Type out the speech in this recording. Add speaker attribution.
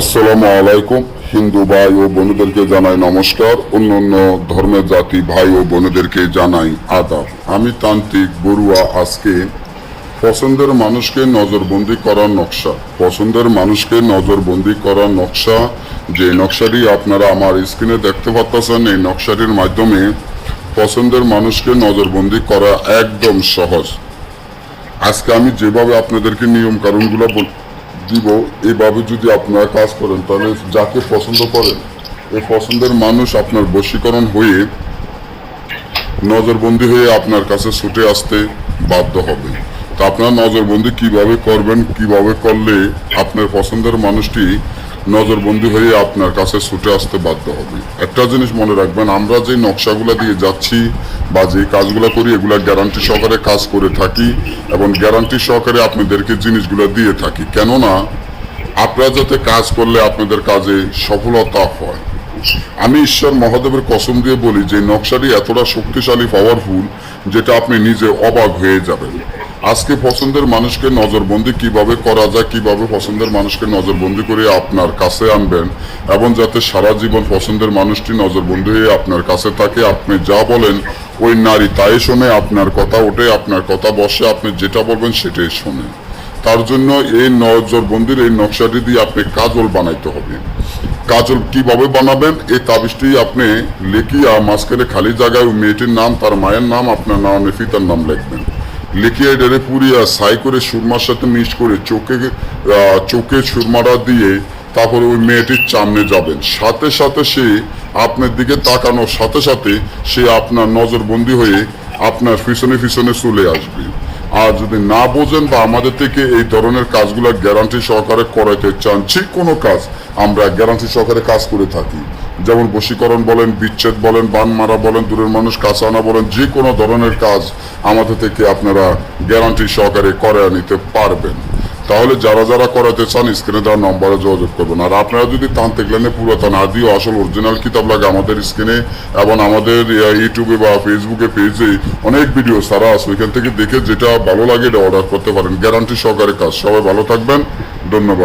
Speaker 1: আসসালামু আলাইকুম। হিন্দু ভাই ও বোনদেরকে জানাই নমস্কার। অন্যান্য ধর্মের জাতি ভাই ও বোনদেরকে জানাই আদাব। আমি তান্ত্রিক বড়ুয়া আজকে পছন্দের মানুষকে নজরবন্দি করার নকশা। পছন্দের মানুষকে নজরবন্দি করার নকশা। যে নকশাটি আপনারা আমার স্ক্রিনে দেখতে পাচ্ছেন, এই নকশাটির মাধ্যমে পছন্দের মানুষকে নজরবন্দি করা একদম সহজ। আজকে আমি যেভাবে আপনাদেরকে নিয়ম কারণগুলো দিব এইভাবে যদি আপনারা কাজ করেন, তাহলে যাকে পছন্দ করেন, এই পছন্দের মানুষ আপনার বশীকরণ হয়ে নজরবন্দি হয়ে আপনার কাছে ছুটে আসতে বাধ্য হবে। তা আপনার নজরবন্দি কীভাবে করবেন, কীভাবে করলে আপনার পছন্দের মানুষটি নজরবন্দি হয়ে আপনার কাছে ছুটে আসতে বাধ্য হবে। একটা জিনিস মনে রাখবেন, আমরা যে নকশাগুলো দিয়ে যাচ্ছি বা যে কাজগুলো করি, এগুলা গ্যারান্টি সহকারে কাজ করে থাকি এবং গ্যারান্টি সহকারে আপনাদেরকে জিনিসগুলো দিয়ে থাকি। কেননা, আপনারা যাতে কাজ করলে আপনাদের কাজে সফলতা হয়। আমি ঈশ্বর মহাদেবের কসম দিয়ে বলি, যে নকশাটি এতটা শক্তিশালী পাওয়ারফুল যেটা আপনি নিজে অবাক হয়ে যাবেন। আজকে পছন্দের মানুষকে নজরবন্দি কীভাবে করা যায়, কীভাবে পছন্দের মানুষকে নজরবন্দি করে আপনার কাছে আনবেন, এবং যাতে সারা জীবন পছন্দের মানুষটি নজরবন্দি হয়ে আপনার কাছে থাকে, আপনি যা বলেন, ওই নারী তাই শোনে, আপনার কথা ওঠে, আপনার কথা বসে, আপনি যেটা বলবেন সেটাই শোনে। তার জন্য এই নজরবন্দির এই নকশাটি দিয়ে আপনি কাজল বানাইতে হবে। কাজল কীভাবে বানাবেন, এই তাবিজটি আপনি লেখিয়া মাঝখানে খালি জায়গায় মেয়েটির নাম, তার মায়ের নাম, আপনার নাম ফিতার নাম লিখবেন। লিখিয়ে ডেরে পুরিয়া সাই করে সুরমার সাথে মিস করে চোখে চোখে সুরমাটা দিয়ে তারপরে ওই মেয়েটির সামনে যাবেন। সাথে সাথে সে আপনার দিকে তাকানোর সাথে সাথে সে আপনার নজরবন্দি হয়ে আপনার পিছনে পিছনে চলে আসবে। আর যদি না বোঝেন বা আমাদের থেকে এই ধরনের কাজগুলো গ্যারান্টি সহকারে করাইতে চান যে কোনো কাজ, আমরা গ্যারান্টি সহকারে কাজ করে থাকি। যেমন বশীকরণ বলেন, বিচ্ছেদ বলেন বান মারা বলেন, দূরের মানুষ কাছে আনা বলেন যে কোনো ধরনের কাজ আমাদের থেকে আপনারা গ্যারান্টি সহকারে করে নিতে পারবেন। তাহলে যারা যারা করাতে চান স্ক্রিনে দেওয়ার নম্বরে যোগাযোগ করবেন। আর আপনারা যদি তান্ত্রিক লাইনে পুরাতন আদি আসল অরিজিনাল কিতাব লাগে আমাদের স্ক্রিনে এবং আমাদের ইউটিউবে বা ফেসবুকে পেজে অনেক ভিডিও সারা আছে এখান থেকে দেখে যেটা ভালো লাগে এটা অর্ডার করতে পারেন। গ্যারান্টি সহকারে কাজ। সবাই ভালো থাকবেন। ধন্যবাদ।